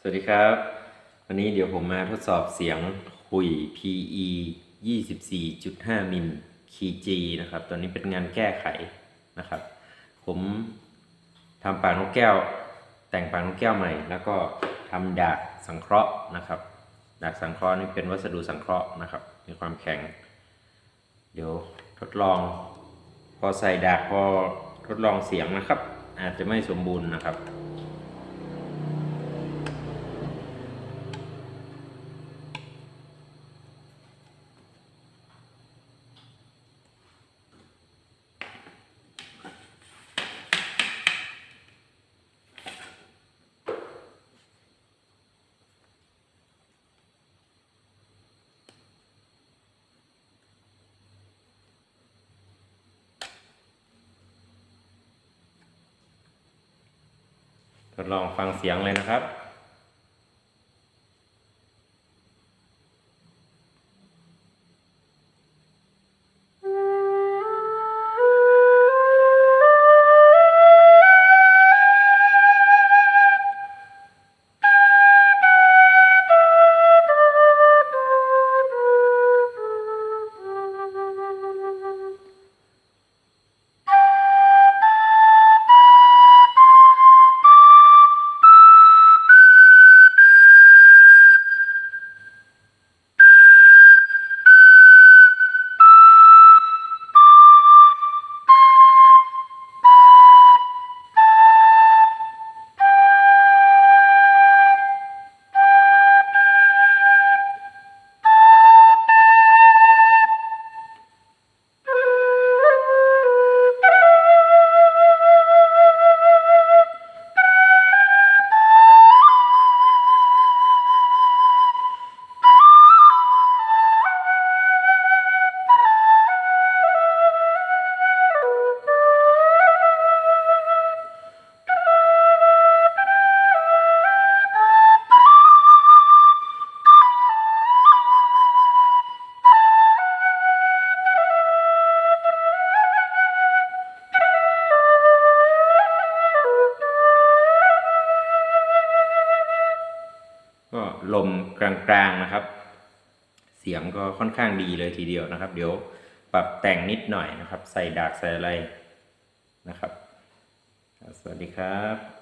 สวัสดีครับ วันนี้เดี๋ยวผมมาทดสอบเสียงคุย PE 24.5 มิลคีย์ G นะครับ ตอนนี้เป็นงานแก้ไขนะครับ ผมทำปากนกแก้ว แต่งปากนกแก้วใหม่ แล้วก็ทำดาบสังเคราะห์นะครับดาบสังเคราะห์นี่เป็นวัสดุสังเคราะห์นะครับ มีความแข็ง เดี๋ยวทดลอง พอใส่ดาบพอทดลองเสียงนะครับ อาจจะไม่สมบูรณ์นะครับ ทดลองฟังเสียงเลยนะครับ ก็ลมกลางๆนะครับ เสียงก็ค่อนข้างดีเลยทีเดียวนะครับ เดี๋ยวปรับแต่งนิดหน่อยนะครับ ใส่ดากใส่อะไรนะครับ สวัสดีครับ